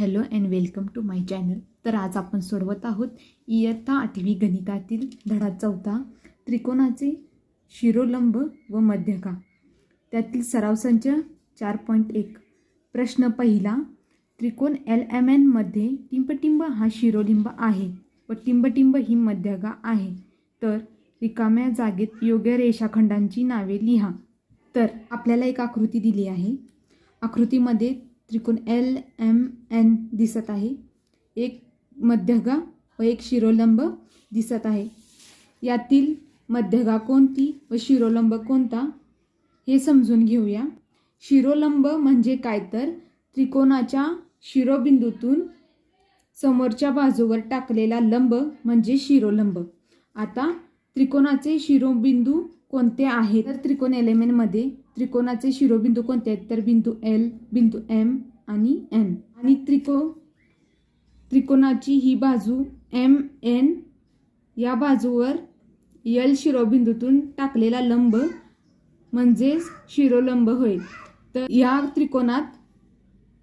Hello and welcome to my channel तर आज आपण सोडवत आहोत इयत्ता आठवी गणितातील धडा चौथा त्रिकोणाचे शिरोलंब व मध्यका. त्यातील सराव संच चार पॉईंट एक. प्रश्न पहिला त्रिकोण एल एम एनमध्ये टिंबटिंब हा शिरोलिंब आहे व टिंबटिंब ही मध्यका आहे. तर रिकाम्या जागेत योग्य रेषाखंडांची नावे लिहा. तर आपल्याला एक आकृती दिली आहे. आकृतीमध्ये त्रिकोण एल एम एन दिसत आहे. एक मध्यगा व एक शिरोलंब दिसत आहे. यातील मध्यगा कोणती व शिरोलंब कोणता हे समजून घेऊया. शिरोलंब म्हणजे काय तर? त्रिकोणाच्या शिरोबिंदूतून समोरच्या बाजूवर टाकलेला लंब म्हणजे शिरोलंब. आता त्रिकोणाचे शिरोबिंदू कोणते आहेत? तर त्रिकोण एलिमेंटमध्ये त्रिकोणाचे शिरोबिंदू कोणते आहेत? तर बिंदू एल बिंदू एम आणि एन आणि त्रिको त्रिकोणाची ही बाजू एम एन या बाजूवर यल शिरोबिंदूतून टाकलेला लंब म्हणजेच शिरोलंब होय. तर या त्रिकोणात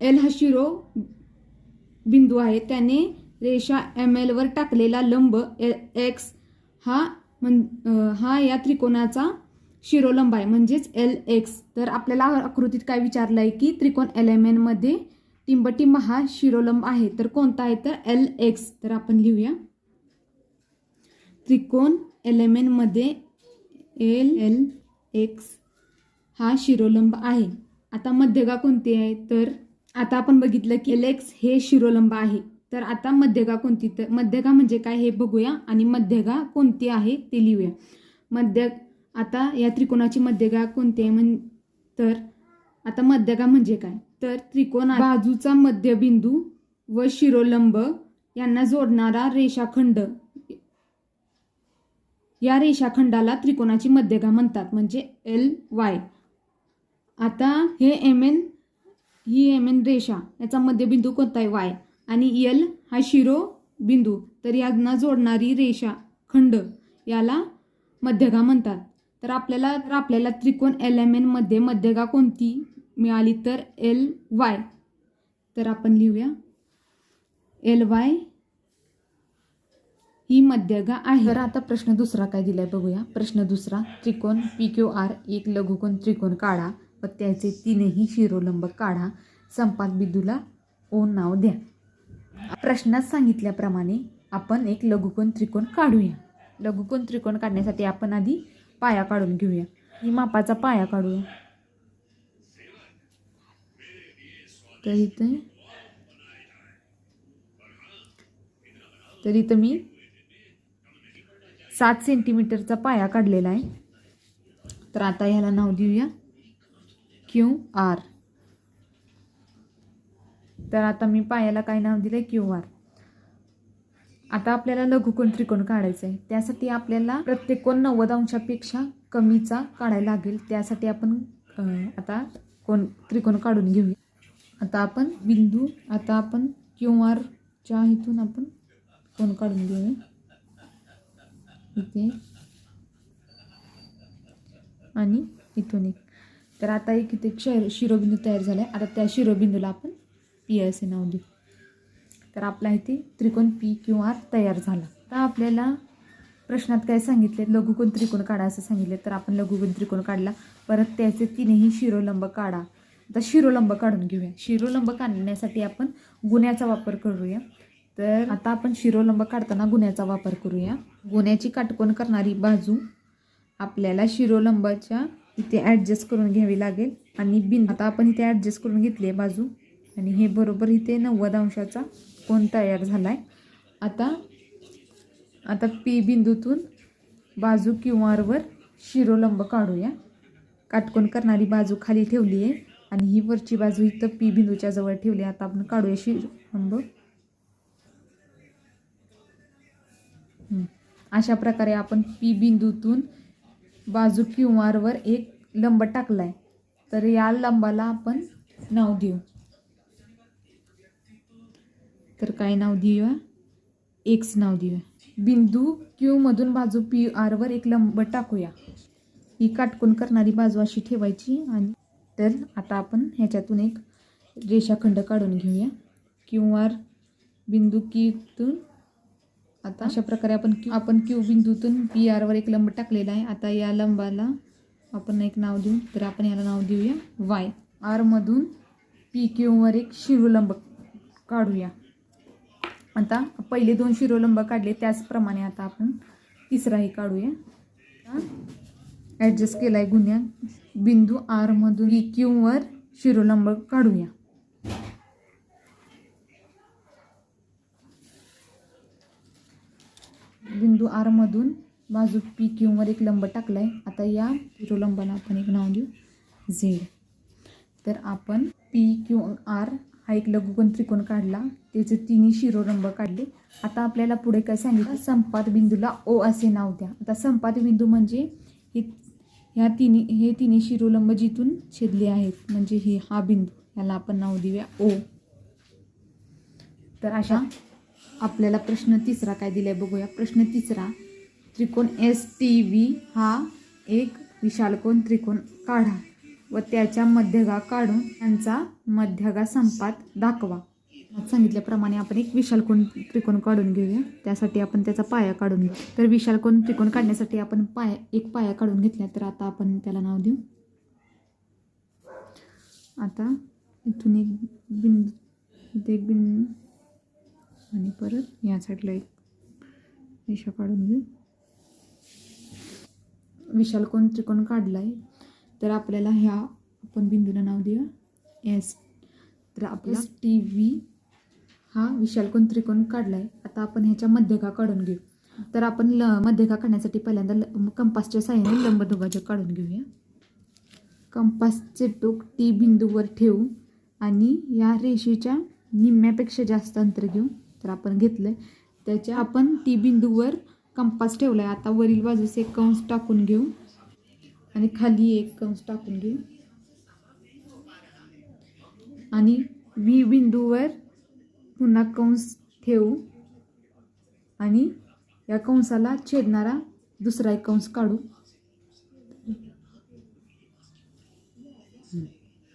एल हा शिरो बिंदू आहे. त्याने रेषा एम एलवर टाकलेला लंब एक्स हा म्हण हा या त्रिकोणाचा शिरोलंब आहे. म्हणजेच एल एक्स तर आपल्याला आकृतीत काय विचारलं आहे की त्रिकोण एल एम एनमध्ये टिंबटिंब हा शिरोलंब आहे. तर कोणता आहे? तर एल एक्स तर आपण लिहूया. त्रिकोण एल एम एनमध्ये एल एल एक्स हा शिरोलंब आहे. आता मध्यगा कोणती आहे? तर आता आपण बघितलं की एल एक्स हे शिरोलंब आहे. तर आता मध्यगा कोणती? तर मध्यगा म्हणजे काय हे बघूया आणि मध्यगा कोणती आहे ते लिहूया. मध्य आता या त्रिकोणाची मध्यगा कोणती आहे म्हण तर आता मध्यगा म्हणजे काय? तर त्रिकोणा बाजूचा मध्यबिंदू व शिरोलंब यांना जोडणारा रेषाखंड. या रेषाखंडाला त्रिकोणाची मध्यगा म्हणतात म्हणजे एल वाय आता हे एम एन ही एम एन रेषा याचा मध्यबिंदू कोणता आहे? वाय आणि एल हा शिरो बिंदू तर यांना जोडणारी रेषा खंड याला मध्यगा म्हणतात. तर आपल्याला तर आपल्याला त्रिकोण एल एम एनमध्ये मध्यगा कोणती मिळाली तर एल वाय तर आपण लिहूया. एल वाय ही मध्यगा आहे. तर आता प्रश्न दुसरा काय दिलाय बघूया. प्रश्न दुसरा त्रिकोण पी क्यू आर एक लघुकोण त्रिकोण काढा व त्याचे तीनही शिरोलंब काढा. संपात बिंदूला ओ नाव द्या. प्रश्नात सांगितल्याप्रमाणे आपण एक लघुकोण त्रिकोण काढूया. लघुकोण त्रिकोण काढण्यासाठी आपण आधी पाया काढून घेऊया. ही मापाचा पाया काढूया. तर इथे. तर इथं मी सात सेंटीमीटरचा पाया काढलेला आहे. तर आता ह्याला नाव देऊया. Q R. तर आता मी पायाला काय नाव दिलं क्यू आर. आता आपल्याला लघुकोण त्रिकोण काढायचं आहे त्यासाठी आपल्याला प्रत्येक कोण नव्वद अंशापेक्षा कमीचा काढायला लागेल. त्यासाठी आपण आता कोण त्रिकोण काढून घेऊया. आता आपण बिंदू आता आपण क्यू आरच्या इथून आपण कोण काढून घेऊया इथे. आणि इथून एक. तर आता एक इथे क्ष शिरोबिंदू तयार झाला आहे आता त्या शिरोबिंदूला आपण पी असे नाव देऊ. तर आपला इथे त्रिकोण पी क्यू आर तयार झाला. आता आपल्याला प्रश्नात काय सांगितले? लघुकोण त्रिकोण काढा असं सांगितले. तर आपण लघुकोण त्रिकोण काढला. परत त्याचे तीनही शिरोलंब काढा. आता शिरोलंब काढून घेऊया. शिरोलंब काढण्यासाठी आपण गुन्ह्याचा वापर करूया. तर आता आपण शिरोलंब काढताना गुन्ह्याचा वापर करूया. गुन्ह्याची काटकोण करणारी बाजू आपल्याला शिरोलंबाच्या इथे ॲडजस्ट करून घ्यावी लागेल. आणि बिन आता आपण इथे ॲडजस्ट करून घेतली आहे बाजू. आणि हे बरोबर इथे नव्वद अंशाचा कोण तयार झाला आहे आता आता पी बिंदूतून बाजू क्यू आरवर शिरोलंब काढूया. काटकोण करणारी बाजू खाली ठेवली आहे आणि ही वरची बाजू इथं पी बिंदूच्या जवळ ठेवली. आहे. आता आपण काढूया शिरोलंब. अशा प्रकारे आपण पी बिंदूतून बाजू क्यू आरवर एक लंब टाकला आहे तर या लंबाला आपण नाव देऊ. तर काय नाव देऊया एक्स नाव देऊया बिंदू क्यूमधून बाजू पी आरवर एक लंब टाकूया. ही काटकोन करणारी बाजू अशी ठेवायची आणि तर आता आपण ह्याच्यातून एक रेषाखंड काढून घेऊया. क्यू आर बिंदू क्यूतून आता अशा प्रकारे आपण क्यू आपण क्यू बिंदूतून पी आरवर एक लंब टाकलेला आहे. आता या लंबाला आपण एक नाव देऊ. तर आपण याला नाव देऊया वाय. आरमधून पी क्यूवर एक शिरोलंब काढूया. आता पहिले दोन शिरोलंब काढले त्याचप्रमाणे आता आपण तिसराही काढूया. ॲडजस्ट केला आहे गुन्ह्या. बिंदू आरमधून ई क्यूवर शिरोलंब काढूया. बिंदू आरमधून बाजू पी क्यूवर एक लंब टाकला आहे आता या शिरोलंबाला आपण एक नाव देऊ. झेड तर आपण पी क्यू आर हा एक लघुकोन त्रिकोण काढला. त्याचे तिन्ही शिरोलंब काढले. आता आपल्याला पुढे काय सांगितलं? संपात बिंदूला ओ असे नाव द्या. आता संपात बिंदू म्हणजे हे ह्या तिन्ही हे तिन्ही शिरोलंब जिथून छेदले आहेत. म्हणजे हे हा बिंदू. याला आपण नाव देऊया ओ. तर अशा आपल्याला प्रश्न तिसरा काय दिलाय बघूया. प्रश्न तिसरा त्रिकोण एस टी व्ही हा एक विशालकोन त्रिकोण काढा. व त्याच्या मध्यगा काढून त्यांचा मध्यगा संपात दाखवा. सांगितल्याप्रमाणे आपण एक विशालकोन त्रिकोण काढून घेऊया. त्यासाठी आपण त्याचा पाया काढून घेऊ. तर विशालकोन त्रिकोण काढण्यासाठी आपण पाया एक पाया काढून घेतला तर आता आपण त्याला नाव देऊ. आता इथून एक बिंदू इथे एक बिंदू आणि परत या साईडला एक रेषा काढून घेऊ. विशालकोन त्रिकोण काढला आहे तर आपल्याला ह्या आपण बिंदूला नाव देऊया. एस तर आपला टी व्ही हा विशालकोन त्रिकोण काढला आहे आता आपण ह्याच्या मध्यका काढून घेऊ. तर आपण ल मध्यका काढण्यासाठी पहिल्यांदा ल कंपासच्या साह्याने लंबदुभाजक काढून घेऊया. कंपासचे टोक टी बिंदूवर ठेवू आणि या रेषेच्या निम्म्यापेक्षा जास्त अंतर घेऊ. तर आपण घेतलं त्याच्या आपण टी बिंदूवर कंपास ठेवला आहे आता वरील बाजूस एक कंस टाकून घेऊ. आणि खाली एक कंस टाकून घेऊ. आणि व्ही बिंदूवर पुन्हा कंस ठेवू. आणि या कंसाला छेदणारा दुसरा एक कंस काढू.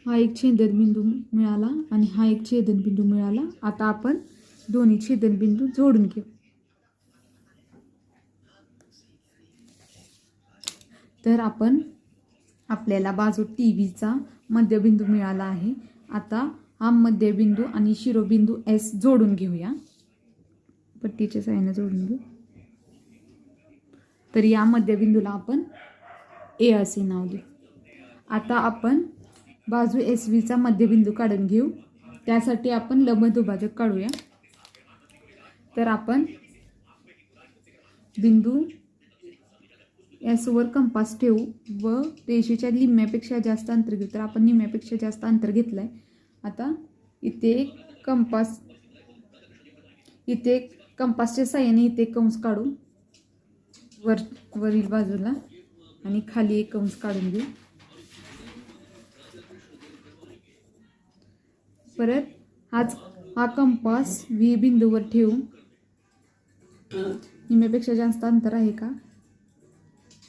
हा एक छेदनबिंदू मिळाला आणि हा एक छेदनबिंदू मिळाला. आता आपण दोन्ही छेदनबिंदू जोडून घेऊ. तर आपण आपल्याला बाजू टी व्हीचा मध्यबिंदू मिळाला आहे. आता हा मध्यबिंदू आणि शिरोबिंदू एस जोडून घेऊया. पट्टीच्या साह्याने जोडून घेऊ. तर या मध्यबिंदूला आपण ए असे नाव देऊ. आता आपण बाजू एस व्हीचा मध्यबिंदू काढून घेऊ. त्यासाठी आपण लंबदुभाजक काढूया. तर आपण बिंदू एसवर कंपास ठेवू व रेषेच्या निम्म्यापेक्षा जास्त अंतर घेऊ. तर आपण निम्म्यापेक्षा जास्त अंतर घेतलं आहे आता इथे एक कंपास इथे कंपासच्या साह्याने इथे कंस काढू. वर वरील बाजूला आणि खाली एक कंस काढून घेऊ. परत हाच हा कंपास व्ही बिंदूवर ठेवू. निम्म्यापेक्षा जास्त अंतर आहे का?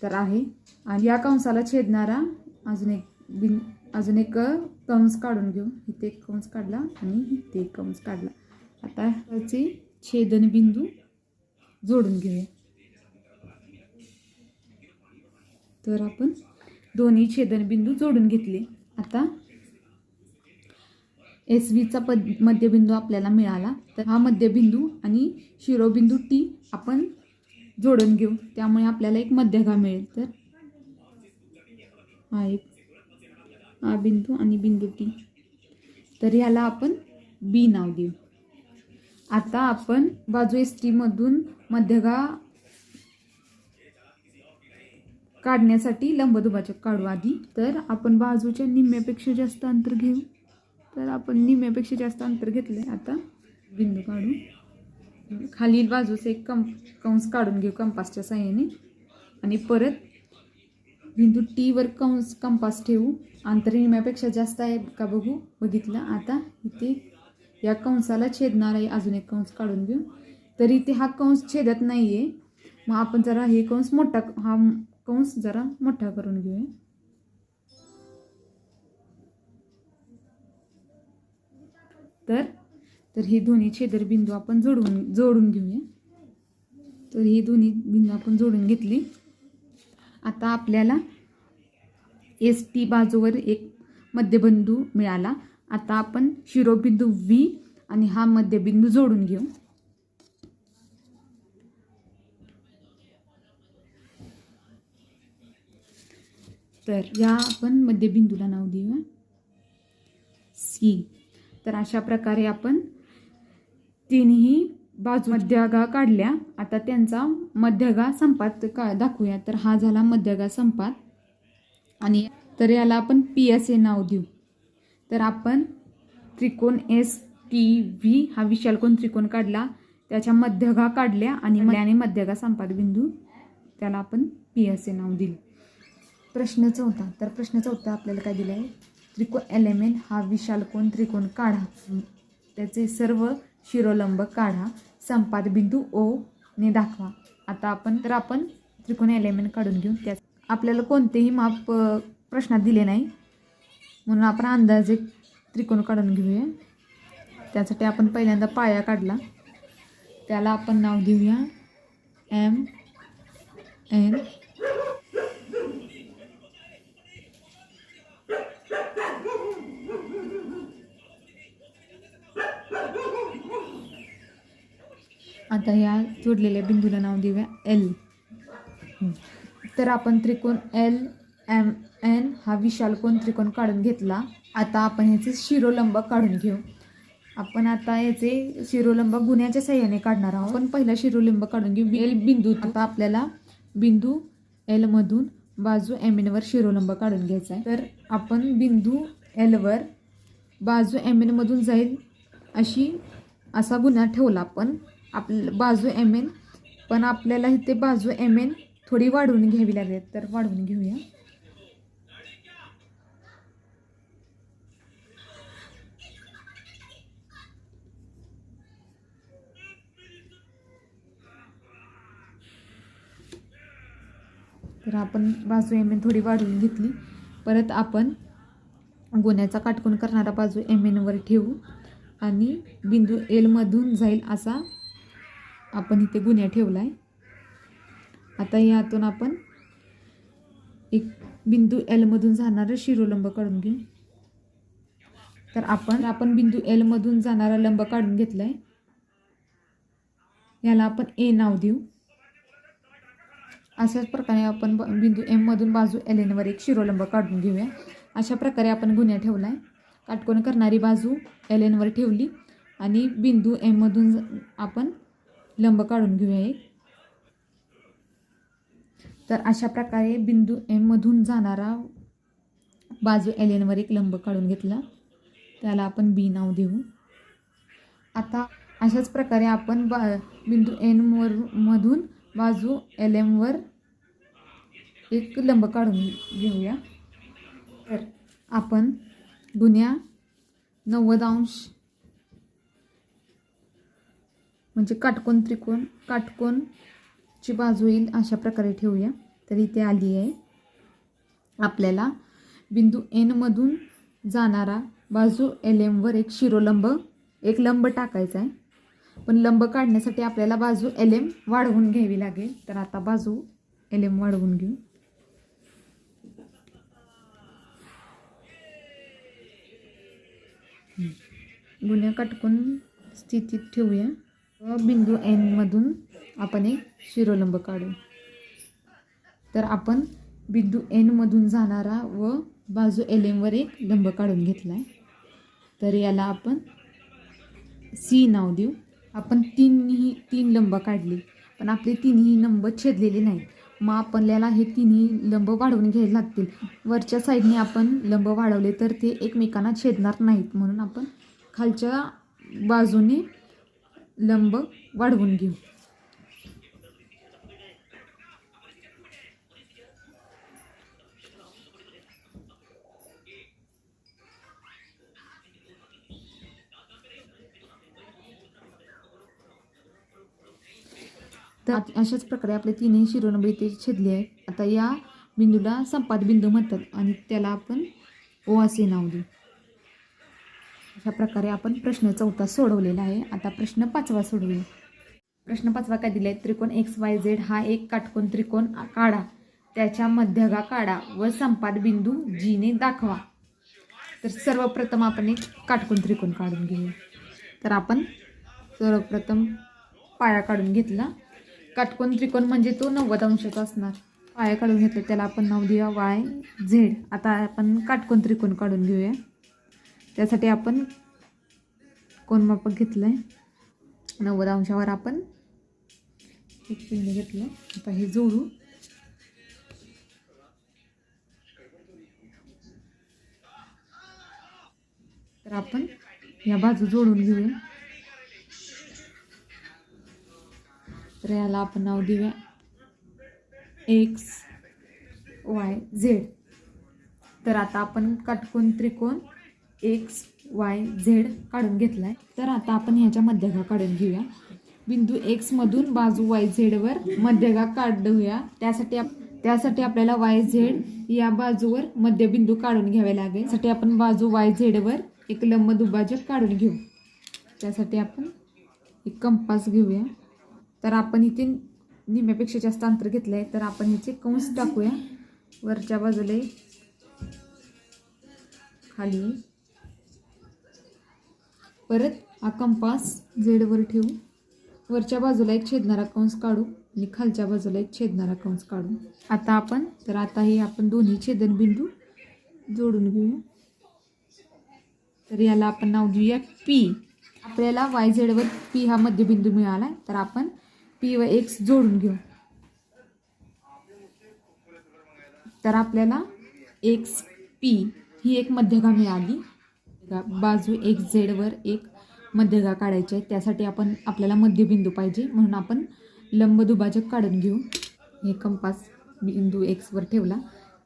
तर आहे. आणि या कंसाला छेदणारा अजून एक बिन अजून एक कंस काढून घेऊ. इथे एक कंस काढला आणि इथे एक कंस काढला. आता त्याचे छेदन बिंदू जोडून घेऊया. तर आपण दोन्ही छेदनबिंदू जोडून घेतले. आता एस व्हीचा पद मध्यबिंदू आपल्याला मिळाला. तर हा मध्यबिंदू आणि शिरोबिंदू टी आपण जोडून घेऊ. त्यामुळे आपल्याला एक मध्यगा मिळेल तर. हा एक. हा बिंदू आणि बिंदू टी. तर ह्याला आपण बी नाव देऊ. आता आपण बाजू एस टीमधून मध्यगा काढण्यासाठी लंबदुभाजक काढू आधी. तर आपण बाजूच्या निम्म्यापेक्षा जास्त अंतर घेऊ. तर आपण निम्म्यापेक्षा जास्त अंतर घेतलं आता बिंदू काढू. खालील बाजूस एक कं कंस काढून घेऊ कंपासच्या साह्याने. आणि परत बिंदू टीवर कंस कंपास ठेवू. आंतरनिम्यापेक्षा जास्त आहे का बघू? बघितलं. आता इथे या कंसाला छेदणार आहे. अजून एक कंस काढून घेऊ. तर इथे हा कंस छेदत नाही आहे मग आपण जरा हे कंस मोठा हा कंस जरा मोठा करून घेऊया. तर तर हे दोन्ही छेदरबिंदू आपण जोडून जोडून घेऊया. तर ही दोन्ही बिंदू आपण जोडून घेतली. आता आपल्याला एस टी बाजूवर एक मध्यबिंदू मिळाला. आता आपण शिरोबिंदू व्ही आणि हा मध्यबिंदू जोडून घेऊ. तर या आपण मध्यबिंदूला नाव देऊया. सी तर अशा प्रकारे आपण तिन्ही बाजू मध्यगा काढल्या. आता त्यांचा मध्यगा संपात का दाखवूया. तर हा झाला मध्यगा संपात. आणि तर याला आपण पी एस हे नाव देऊ. तर आपण त्रिकोण एस टी व्ही हा विशालकोन त्रिकोण काढला? त्याच्या मध्यगा काढल्या आणि आणि मध्यगा संपात बिंदू त्याला आपण पी एस हे नाव दिले. प्रश्न चौथा. तर प्रश्न चौथा आपल्याला काय दिलं आहे त्रिकोण एलेमेन हा विशालकोन त्रिकोण काढा. त्याचे सर्व शिरोलंब काढा संपात बिंदू ओ ने दाखवा. आता आपण तर आपण त्रिकोण एलिमेंट काढून घेऊ. त्या आपल्याला कोणतेही माप प्रश्नात दिले नाही. म्हणून आपण अंदाजे त्रिकोण काढून घेऊया. त्यासाठी आपण पहिल्यांदा पाया काढला. त्याला आपण नाव देऊया. एम एन आता या जोडलेल्या बिंदूला नाव देऊया एल तर आपण त्रिकोण एल एम एन हा विशालकोन त्रिकोण काढून घेतला? आता आपण ह्याचे शिरोलंब काढून घेऊ. आपण आता याचे शिरोलंब गुन्ह्याच्या सहाय्याने काढणार आहोत. आपण पहिला शिरोलंब काढून घेऊ. एल बिंदू आता आपल्याला बिंदू एलमधून बाजू एम एनवर शिरोलंब काढून घ्यायचा आहे. तर आपण बिंदू एलवर बाजू एम एनमधून जाईल अशी असा गुन्हा ठेवला आपण. आप बाजू एम एन पण आपल्याला इथे बाजू एम एन थोडी वाढवून घ्यावी लागेल तर वाढवून घेऊया. तर आपण बाजू एम एन थोडी वाढवून घेतली. परत आपण गोण्याचा काटकोन करणारा बाजू एम एनवर ठेवू. आणि बिंदू एलमधून जाईल असा आपण इथे गुन्हा ठेवला आहे आता यातून आपण एक बिंदू एलमधून जाणारं शिरोलंब काढून घेऊ. तर आपण आपण बिंदू एलमधून जाणारा लंब काढून घेतला आहे याला आपण ए नाव देऊ. अशाच प्रकारे आपण ब- बिंदू एममधून बाजू एल एनवर एक शिरोलंब काढून घेऊया. अशा प्रकारे आपण गुन्हा ठेवला आहे काटकोन करणारी बाजू एल एनवर ठेवली आणि बिंदू एममधून आपण लंब काढून घेऊया एक. तर अशा प्रकारे बिंदू एममधून जाणारा बाजू एल एनवर एक लंब काढून घेतला. त्याला आपण बी नाव देऊ. आता अशाच प्रकारे आपण बा बिंदू एनवर मधून बाजू एल एमवर एक लंब काढून घेऊया. तर आपण गुन्ह्या नव्वद अंश म्हणजे काटकोन त्रिकोण काटकोनची बाजू येईल अशा प्रकारे ठेवूया. तर इथे आली आहे. आपल्याला बिंदू एनमधून जाणारा बाजू एल एमवर एक शिरोलंब एक लंब टाकायचा आहे. पण लंब काढण्यासाठी आपल्याला बाजू एल एम वाढवून घ्यावी लागेल. तर आता बाजू एल एम वाढवून घेऊ. गुन्ह्या काटकून स्थितीत ठेवूया. व बिंदू एनमधून आपण एक शिरोलंब काढू. तर आपण बिंदू एनमधून जाणारा व बाजू एल एमवर एक लंब काढून घेतला आहे तर याला आपण सी नाव देऊ. आपण तीनही तीन लंब काढली पण आपले तिन्ही लंब छेदलेले नाही. मग आपल्याला हे तिन्ही लंब वाढवून घ्यायला लागतील. वरच्या साईडने आपण लंब वाढवले तर ते एकमेकांना छेदणार नाहीत म्हणून आपण खालच्या बाजूने लंब वाढवून घेऊ. तर अशाच प्रकारे आपले तिन्ही शिरोलंब इथे छेदले आहेत. आता या बिंदूला संपात बिंदू म्हणतात आणि त्याला आपण ओ असे नाव देऊ. अशा प्रकारे आपण प्रश्न चौथा सोडवलेला आहे. आता प्रश्न पाचवा सोडवूया. प्रश्न पाचवा काय दिलाय? त्रिकोण एक्स वाय झेड हा एक काटकोन त्रिकोण काढा. त्याच्या मध्यगा काढा व संपाद बिंदू जीने दाखवा. तर सर्वप्रथम आपण एक काटकोन त्रिकोण काढून घेऊया. तर आपण सर्वप्रथम पाया काढून घेतला. काटकोन त्रिकोण म्हणजे तो नव्वद अंशाचा असणार. पाया काढून घेतला त्याला आपण नाव देऊया वाय झेड आता आपण काटकोन त्रिकोण काढून घेऊया. त्यासाठी आपण कोणमापक घेतलं आहे नव्वद अंशावर आपण एक पिंड घेतलं. आता हे जोडू. तर आपण या बाजू जोडून घेऊया. तर याला आपण नाव देऊया. एक्स वाय झेड तर आता आपण काटकोन त्रिकोण एक्स वाय झेड काढून घेतला आहे तर आता आपण ह्याच्या मध्यगा काढून घेऊया. बिंदू एक्समधून बाजू वाय झेडवर मध्यगा काढूया. त्यासाठी आप त्यासाठी आपल्याला वाय झेड या बाजूवर मध्यबिंदू काढून घ्यावे लागेल. त्यासाठी आपण बाजू वाय झेडवर एक लंब दुभाजक काढून घेऊ. त्यासाठी आपण एक कंपास घेऊया. तर आपण इथे निम्यापेक्षा जास्त अंतर घेतलं आहे तर आपण ह्याचे कंस टाकूया. वरच्या बाजूला एक, खाली. परत हा कंपास झेडवर ठेवू. वरच्या बाजूला एक छेदणारा कंस काढू आणि खालच्या बाजूला एक छेदणारा कंस काढू. आता आपण तर आता हे आपण दोन्ही छेदनबिंदू जोडून घेऊ. तर याला आपण नाव देऊया पी आपल्याला वाय झेडवर पी हा मध्यबिंदू मिळाला आहे तर आपण पी व एक्स जोडून घेऊ. तर आपल्याला एक्स पी ही एक मध्यगा मिळाली बाजू एक्स झेडवर एक मध्यगा काढायची आहे त्यासाठी आपण आपल्याला मध्यबिंदू पाहिजे. म्हणून आपण लंब दुभाजक काढून घेऊ. हे कंपास बिंदू एक्सवर ठेवला.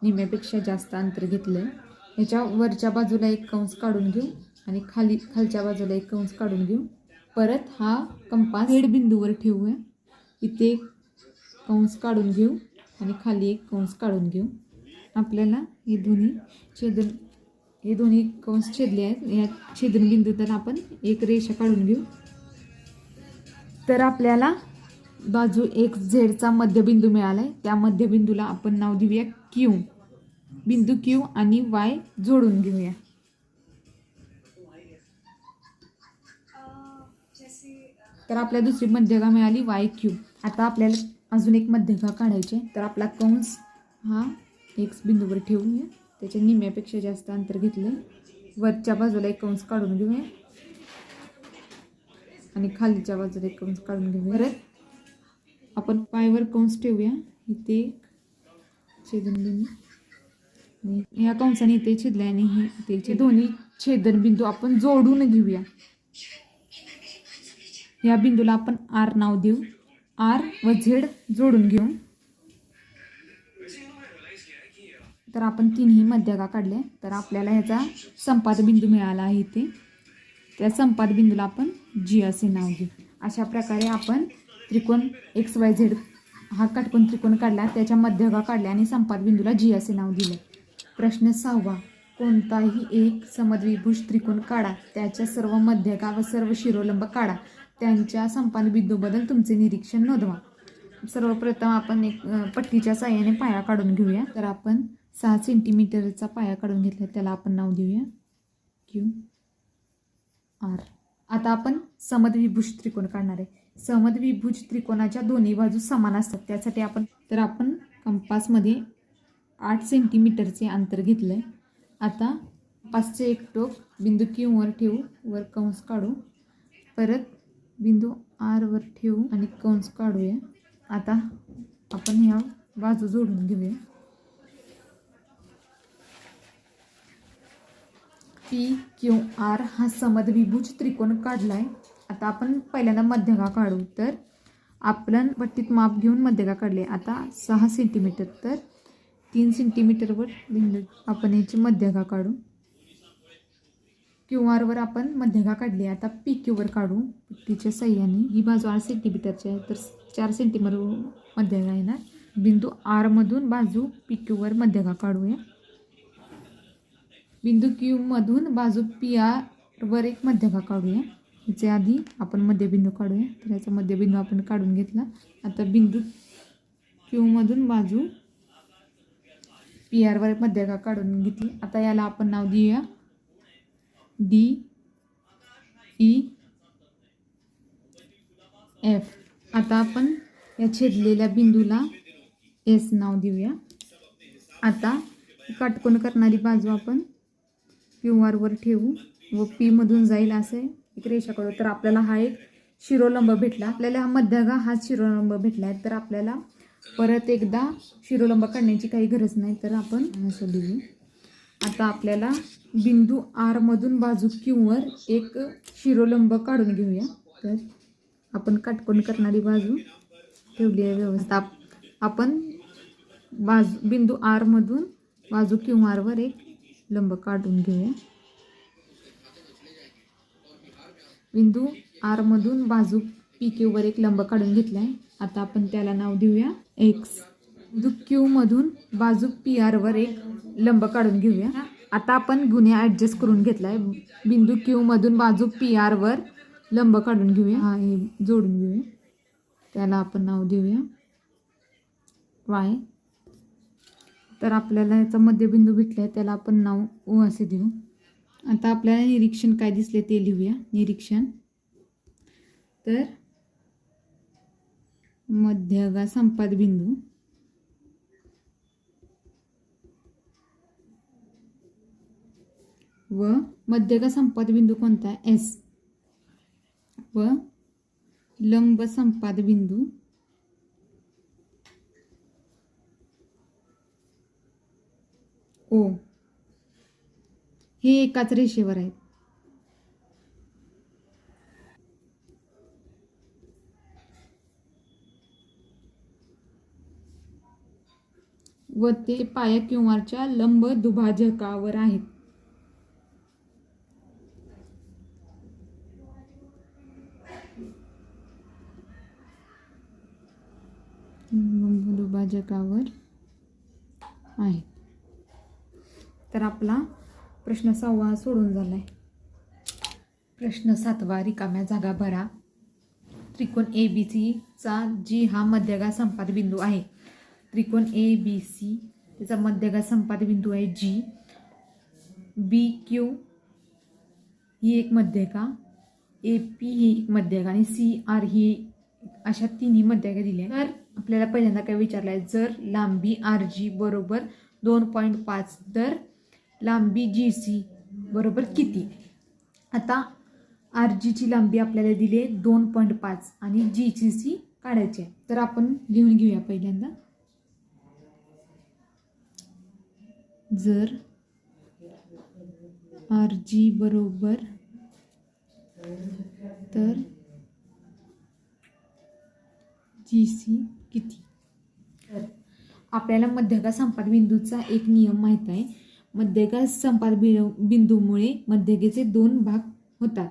निम्यापेक्षा जास्त अंतर घेतलं आहे ह्याच्या वरच्या बाजूला एक कंस काढून घेऊ आणि खाली खालच्या बाजूला एक कंस काढून घेऊ. परत हा कंपास हेड बिंदूवर ठेवूया. इथे एक कंस काढून घेऊ आणि खाली एक कंस काढून घेऊ. आपल्याला हे दोन्ही छेदन हे दोन्ही कंस छेदले आहेत. या छेदनबिंदू तर आपण एक रेषा काढून घेऊ. तर आपल्याला बाजू एक झेडचा मध्यबिंदू मिळाला आहे त्या मध्यबिंदूला आपण नाव देऊया क्यू. बिंदू क्यू आणि वाय जोडून घेऊया. तर आपल्या दुसरी मध्यगा मिळाली वाय क्यू. आता आपल्याला अजून एक मध्यगा काढायचे तर आपला कंस हा एक्स बिंदूवर ठेवूया त्याच्या निम्यापेक्षा जास्त अंतर घेतलं वरच्या बाजूला एक कंस काढून घेऊया. आणि खालीच्या बाजूला एक कंस काढून घेऊया. परत आपण पायवर कंस ठेवूया. इथे एक छेदनबिंदू. आणि ह्या कंसाने इथे छेदले आणि हे इथे दोन्ही छेदनबिंदू आपण जोडून घेऊया. या बिंदूला आपण आर नाव देऊ. आर व झेड जोडून घेऊ. तर आपण तिन्ही मध्यगा काढल्या तर आपल्याला ह्याचा संपाद बिंदू मिळाला आहे इथे. त्या संपाद बिंदूला आपण जी असे नाव घेऊ अशा प्रकारे आपण त्रिकोण एक्स वाय झेड हा काटकोण त्रिकोण काढला. त्याच्या मध्यगा काढल्या आणि संपाद बिंदूला जी असे नाव दिले. प्रश्न सहावा. कोणताही एक समद्विभुज त्रिकोण काढा. त्याच्या सर्व मध्यगा व सर्व शिरोलंब काढा. त्यांच्या संपाद बिंदूबद्दल तुमचे निरीक्षण नोंदवा. सर्वप्रथम आपण एक पट्टीच्या साह्याने पाया काढून घेऊया. तर आपण सहा सेंटीमीटरचा पाया काढून घेतला त्याला आपण नाव देऊया. क्यू आर आता आपण समद्विभुज त्रिकोण काढणार आहे. समद्विभुज त्रिकोणाच्या दोन्ही बाजू समान असतात. त्यासाठी आपण तर आपण कंपासमध्ये आठ सेंटीमीटरचे अंतर घेतलं आहे आता पाचचे एक टोक बिंदू क्यूवर ठेवू वर कंस काढू. परत बिंदू आरवर ठेवू आणि कंस काढूया. आता आपण ह्या बाजू जोडून घेऊया. पी क्यू आर हा समद्विभुज त्रिकोण काढला आहे आता आपण पहिल्यांदा मध्यगा काढू. तर आपण पट्टीत माप घेऊन मध्यगा काढले. आता सहा सेंटीमीटर तर तीन सेंटीमीटरवर बिंदू. आपण याची मध्यगा काढू. क्यू आरवर आपण मध्यगा काढली. आता पी क्यूवर काढू. पट्टीच्या सह्याने. ही बाजू आठ सेंटीमीटरची आहे. तर चार सेंटीमीटर मध्यगा येणार. बिंदू आरमधून बाजू पी क्यूवर मध्यगा काढूया. बिंदू क्यूमधून बाजू पी आरवर एक मध्यका काढूया. याच्या आधी आपण मध्यबिंदू काढूया. तर याचा मध्यबिंदू आपण काढून घेतला. आता बिंदू क्यूमधून बाजू पी आरवर एक मध्यका काढून घेतली. आता याला आपण नाव देऊया. डी ई एफ आता आपण या छेदलेल्या बिंदूला एस नाव देऊया. आता काटकोण करणारी बाजू आपण क्यू आरवर ठेवू व पीमधून जाईल असे एक रेषा काढू तर आपल्याला हा एक शिरोलंब भेटला. आपल्याला हा मध्यगा हाच शिरोलंब भेटला आहे तर आपल्याला परत एकदा शिरोलंब काढण्याची काही गरज नाही. तर आपण असं लिहू. आता आपल्याला बिंदू आरमधून बाजू क्यूवर एक शिरोलंब काढून घेऊया. तर आपण काटकोण करणारी बाजू ठेवली आहे व्यवस्था. आपण बाजू बिंदू आरमधून बाजू क्यू आरवर एक लंब काढून घेऊया. बिंदू आरमधून बाजू पी क्यूवर एक लंब काढून घेतला आहे आता आपण त्याला नाव देऊया. एक्स बिंदू क्यूमधून बाजू पी आरवर एक लंब काढून घेऊया. आता आपण गुन्हे ॲडजस्ट करून घेतला आहे बिंदू क्यूमधून बाजू पी आरवर लंब काढून घेऊया. हा हे जोडून घेऊया. त्याला आपण नाव देऊया. वाय तर आपल्याला याचा मध्यबिंदू भेटला आहे त्याला आपण नाव ओ असे देऊ. आता आपल्याला निरीक्षण काय दिसले ते लिहूया निरीक्षण. तर मध्यगा संपाद बिंदू व मध्यगा संपाद बिंदू कोणता? आहे एस. व लंब संपाद बिंदू ओ हे एकाच रेषेवर आहेत व ते पाया किंवाच्या लंब दुभाजकावर आहेत. लंब दुभाजकावर आहेत. तर आपला प्रश्न सहावा सोडून झाला आहे प्रश्न सातवा रिकाम्या जागा भरा. त्रिकोण ए बी सीचा जी हा मध्यगा संपाद बिंदू आहे. त्रिकोण ए बी सी त्याचा मध्यगा संपाद बिंदू आहे जी बी क्यू ही एक मध्यका ए पी ही एक मध्यका आणि सी आर ही अशा तिन्ही मध्यका दिल्या तर आपल्याला पहिल्यांदा काय विचारलं आहे जर लांबी आर जी बरोबर दोन पॉईंट पाच तर लांबी जी सी बरोबर किती? आता आर जीची लांबी आपल्याला दिली आहे दोन पॉईंट पाच आणि जी सी सी काढायची आहे. तर आपण लिहून घेऊया पहिल्यांदा. जर आर जी बरोबर तर जी सी किती? आपल्याला मध्यगा संपाद बिंदूचा एक नियम माहीत आहे. मध्यगा संपाद बिंदूमुळे मध्यगेचे दोन भाग होतात.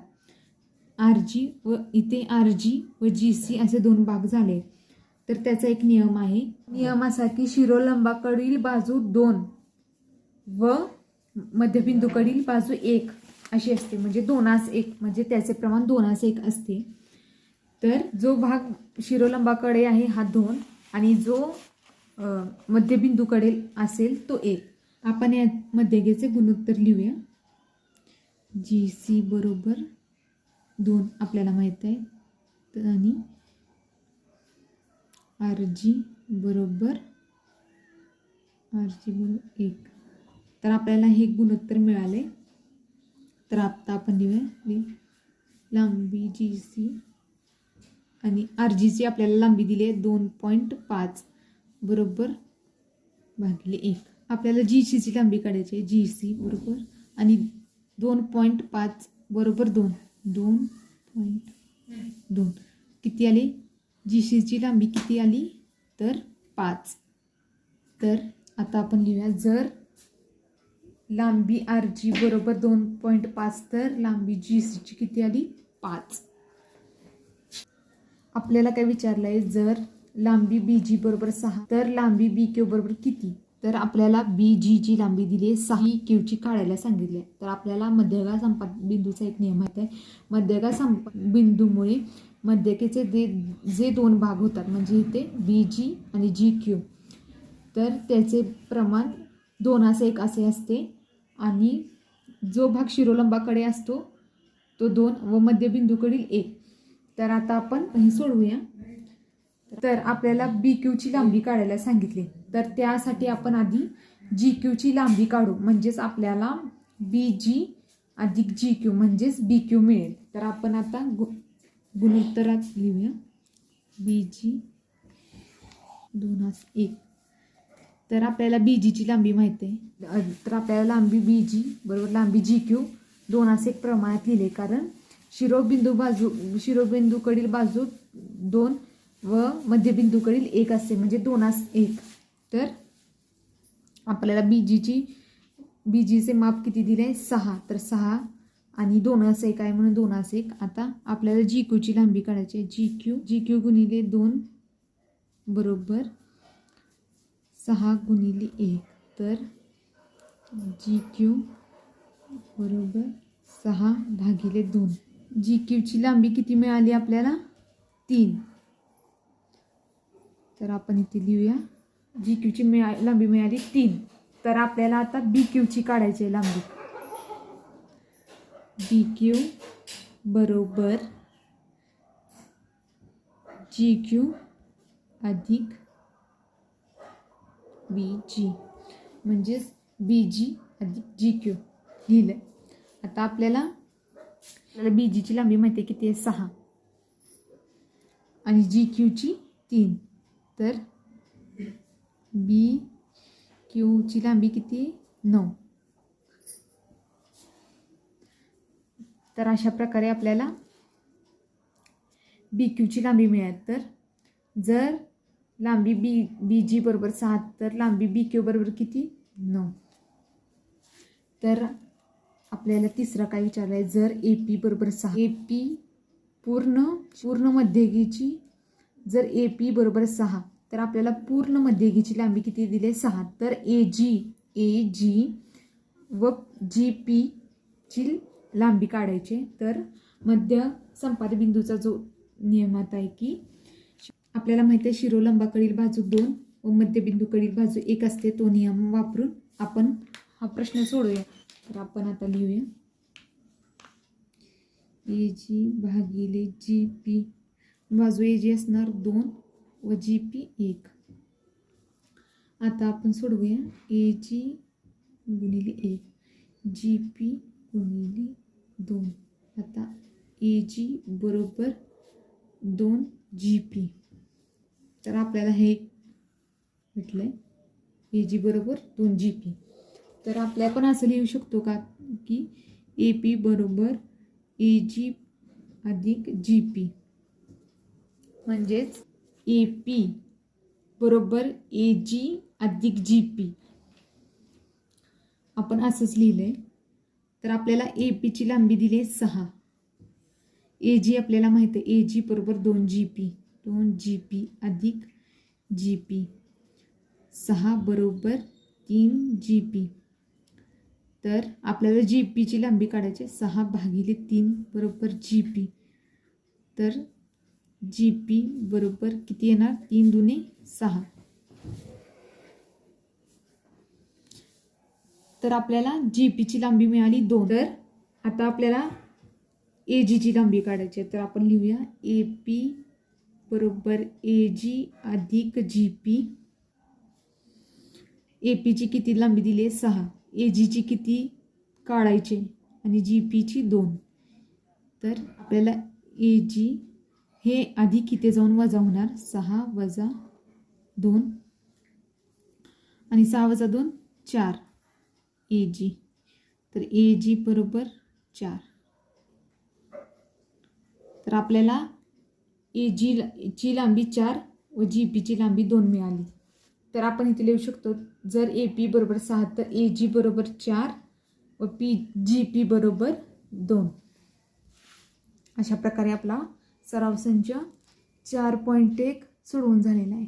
आर जी व इथे आर जी व जी सी असे दोन भाग झाले. तर त्याचा एक नियम आहे. नियम असा की शिरोलंबाकडील बाजू दोन व मध्यबिंदूकडील बाजू एक अशी असते. म्हणजे दोनास एक म्हणजे त्याचे प्रमाण दोनास एक असते. तर जो भाग शिरोलंबाकडे आहे हा दोन आणि जो मध्यबिंदूकडे असेल तो एक. आपण या मध्यगेचे गुणोत्तर लिहूया. जी सी बरोबर दोन आपल्याला माहीत आहे. तर आणि आर जी बरोबर आर जी बरोबर एक. तर आपल्याला हे गुणोत्तर मिळाले. तर आता आपण लिहूया. लांबी जी सी आणि आर जीची आपल्याला लांबी दिली आहे दोन पॉईंट पाच बरोबर भागिले एक. आपल्याला जी सीची लांबी काढायची आहे जी सी बरोबर. आणि दोन पॉईंट पाच बरोबर दोन. दोन पॉईंट दोन. किती आली? जी सीची लांबी किती आली? तर पाच. तर आता आपण लिहूया जर लांबी आर जी बरोबर दोन पॉईंट पाच तर लांबी जी सीची किती आली? पाच. आपल्याला काय विचारलं आहे जर लांबी बी जी बरोबर सहा तर लांबी बी क्यू बरोबर किती? तर आपल्याला बी जी जी लांबी दिली आहे सहा क्यूची काढायला सांगितली आहे तर आपल्याला मध्यगा संपात बिंदूचा एक नियम माहीत आहे. मध्यगा संप बिंदूमुळे मध्यकेचे जे जे दोन भाग होतात म्हणजे इथे बी जी आणि जी क्यू तर त्याचे प्रमाण दोन असे एक असे असते. आणि जो भाग शिरोलंबाकडे असतो तो दोन व मध्यबिंदूकडील एक. तर आता आपण हे सोडवूया. तर आपल्याला बी क्यूची लांबी काढायला सांगितली तर त्यासाठी आपण आधी जी क्यूची लांबी काढू. म्हणजेच आपल्याला बी जी अधिक जी क्यू म्हणजेच बी क्यू मिळेल. तर आपण आता गु गुणोत्तरात लिहूया. बी जी दोन एक. तर आपल्याला बी जीची लांबी माहिती आहे. तर आपल्याला लांबी बी जी बरोबर लांबी जी क्यू दोनास एक प्रमाणात लिहिले. कारण शिरोबिंदू बाजू शिरोबिंदूकडील बाजू दोन व मध्यबिंदूकडील एक असते म्हणजे दोनास एक. तर आपल्याला बी जीची बी जीचे माप किती दिले आहे? सहा. तर सहा आणि दोन असं एक आहे म्हणून दोनास एक. आता आपल्याला जी क्यूची लांबी काढायची आहे. जी क्यू जी क्यू गुणिले दोन बरोबर सहा गुणिले एक. तर जी क्यू बरोबर सहा भागिले दोन. जी क्यूची लांबी किती मिळाली आपल्याला? तीन. तर आपण इथे लिहूया. जी क्यूची मिळा लांबी मिळाली तीन. तर आपल्याला आता बी क्यूची काढायची आहे लांबी. बी क्यू बरोबर जी क्यू अधिक बी जी म्हणजेच बी जी अधिक जी क्यू लिहिलं आता आपल्याला आपल्याला बी जीची लांबी माहिती आहे किती आहे? सहा. आणि जी क्यूची तीन. तर बी क्यूची लांबी किती? नऊ. तर अशा प्रकारे आपल्याला बी क्यूची लांबी मिळेल. तर जर लांबी बी बी जी बरोबर सात तर लांबी बी क्यू बरोबर किती? नऊ. तर आपल्याला तिसरा काय विचारलं आहे जर ए पी बरोबर सहा ए पी पूर्ण पूर्ण मध्यगीची जर ए पी बरोबर सहा तर आपल्याला पूर्ण मध्यगीची लांबी किती दिली? आहे सहा. तर ए जी ए जी व जी पीची लांबी काढायची. तर मध्य संपाद बिंदूचा जो नियमात आहे की आपल्याला माहिती आहे शिरोलंबाकडील बाजू दोन व मध्यबिंदूकडील बाजू एक असते तो नियम वापरून आपण हा प्रश्न सोडूया. तर आपण आता लिहूया. ए जी भागिले जी पी बाजू ए जी असणार दोन व जी पी एक. आता आपण सोडवूया. ए जी गुणिले एक. जी पी गुणिले दोन. आता ए जी बरोबर दोन जी पी तर आपल्याला हे भेटलं आहे ए जी बरोबर दोन जी पी तर आपल्या पण असं लिहू शकतो का? की ए पी बरोबर ए जी अधिक जी पी म्हणजेच ए पी बरोबर ए जी अधिक जी पी. आपण असंच लिहिलं आहे तर आपल्याला ए पीची लांबी दिली आहे सहा. ए जी आपल्याला माहिती आहे ए जी बरोबर दोन जी पी. दोन जी पी अधिक जी पी. सहा बरोबर तीन जी पी. तर आपल्याला जी पीची लांबी काढायची आहे. सहा भागिले तीन बरोबर जी पी. तर जी पी बरोबर किती येणार? तीन दुने सहा. तर आपल्याला जी पीची लांबी मिळाली दोन. तर आता आपल्याला ए जीची लांबी काढायची आहे. तर आपण लिहूया ए पी बरोबर ए जी अधिक जी पी ए पीची किती लांबी दिली आहे? सहा. ए जीची किती काढायची? आणि जी पीची दोन. तर आपल्याला ए जी हे आधी किती जाऊन वजा होणार? सहा वजा दोन. आणि सहा वजा दोन चार. ए जी. तर ए जी बरोबर चार. तर आपल्याला ए जी ची लांबी चार व जी पीची लांबी दोन मिळाली. तर आपण इथे लिहू शकतो जर ए पी बरोबर सहा तर ए जी बरोबर चार व पी जी पी बरोबर दोन. अशा प्रकारे आपला सराव संच चार पॉईंट एक सोडवून झालेला आहे.